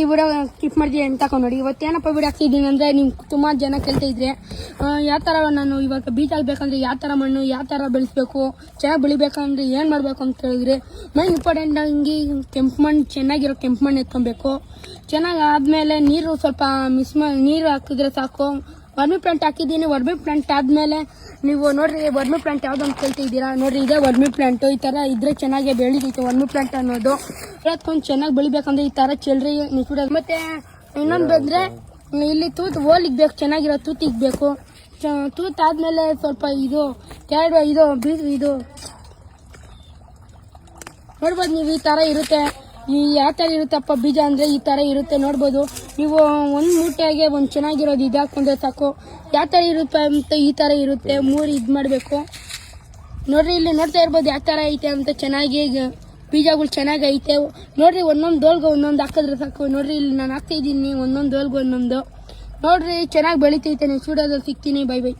ಈ video clip ಮಾಡಿದ್ವಿ ಅಂತ ನೋಡಿ ಇವತ್ತೇನಪ್ಪ ವಿಡಿಯೋ ಹಾಕ್ತಿದ್ದೀನಿ ಅಂದರೆ ನೀವು ತುಂಬ ಜನ ಕೇಳ್ತಾ ಇದ್ರೆ ಯಾವ ಥರ ನಾನು ಇವಾಗ ಬೀಜ ಹಾಕ್ಬೇಕಂದ್ರೆ ಯಾವ ಥರ ಮಣ್ಣು, ಯಾವ ಥರ ಬೆಳೆಸ್ಬೇಕು, ಚೆನ್ನಾಗಿ ಬೆಳಿಬೇಕಂದ್ರೆ ಏನು ಮಾಡಬೇಕು ಅಂತ ಹೇಳಿದ್ರೆ ಮೈನ್ ಇಂಪಾರ್ಟೆಂಟ್ ಆಗಿ ಕೆಂಪು ಮಣ್ಣು, ಚೆನ್ನಾಗಿರೋ ಕೆಂಪು ಮಣ್ಣು ಎತ್ಕೊಬೇಕು. ಚೆನ್ನಾಗಿ ಆದಮೇಲೆ ನೀರು ಸ್ವಲ್ಪ ಮಿಸ್ ಮಾಡಿ ನೀರು ಹಾಕಿದ್ರೆ ಸಾಕು. ವರ್ಮಿ ಪ್ಲಾಂಟ್ ಹಾಕಿದ್ದೀನಿ, ವರ್ಮಿ ಪ್ಲಾಂಟ್ ಆದಮೇಲೆ ನೀವು ನೋಡ್ರಿ, ವರ್ಮಿ ಪ್ಲಾಂಟ್ ಯಾವ್ದು ಅಂತ ಕೇಳ್ತಿದ್ದೀರಾ? ನೋಡ್ರಿ, ಇದೇ ವರ್ಮಿ ಪ್ಲಾಂಟು, ಈ ಥರ ಇದ್ರೆ ಚೆನ್ನಾಗಿ ಬೆಳಿತೈತೆ ವರ್ಮಿ ಪ್ಲಾಂಟ್ ಅನ್ನೋದು. ಅದಕ್ಕೊಂದು ಚೆನ್ನಾಗಿ ಬೆಳಿಬೇಕಂದ್ರೆ ಈ ಥರ ಚೆಲ್ರಿ ನಿಂತ್ಬಿಡೋದು. ಮತ್ತೆ ಇನ್ನೊಂದು ಬಂದರೆ ಇಲ್ಲಿ ತೂತು ಓಲಿಗೆ ಬೇಕು, ಚೆನ್ನಾಗಿರೋ ತೂತಿಗೆ ಬೇಕು. ತೂತು ಆದಮೇಲೆ ಸ್ವಲ್ಪ ಇದು, ಎರಡು ಇದು ಬೀಜ ಇದು. ನೋಡ್ಬೋದು ನೀವು ಈ ಥರ ಇರುತ್ತೆ. ಈ ಯಾವ ಥರ ಇರುತ್ತಪ್ಪ, ಬೀಜ ಅಂದರೆ ಈ ಥರ ಇರುತ್ತೆ ನೋಡ್ಬೋದು. ನೀವು ಒಂದು ಮೂಟೆಗೆ ಒಂದು ಚೆನ್ನಾಗಿರೋದು ಇದು ಹಾಕೊಂಡ್ರೆ ಸಾಕು. ಯಾವ ಥರ ಇರುತ್ತೆ ಅಂತ ಈ ಥರ ಇರುತ್ತೆ. ಮೂರು ಇದು ಮಾಡಬೇಕು. ನೋಡ್ರಿ, ಇಲ್ಲಿ ನೋಡ್ತಾ ಇರ್ಬೋದು ಯಾವ ಥರ ಐತೆ ಅಂತ ಚೆನ್ನಾಗಿ ಬೀಜಗಳು ಚೆನ್ನಾಗಿ ಐತೆ. ನೋಡ್ರಿ, ಒಂದೊಂದು ದೋಲ್ಗೆ ಒಂದೊಂದು ಹಾಕಿದ್ರೆ ಸಾಕು. ನೋಡ್ರಿ, ಇಲ್ಲಿ ನಾನು ಹಾಕ್ತಾ ಇದ್ದೀನಿ. ಒಂದೊಂದು ದೋಲ್ಗೆ ಒಂದೊಂದು. ನೋಡ್ರಿ, ಚೆನ್ನಾಗಿ ಬೆಳಿತೈತೆ. ನೀವು ವಿಡಿಯೋದಲ್ಲಿ ಸಿಗ್ತೀನಿ. Bye bye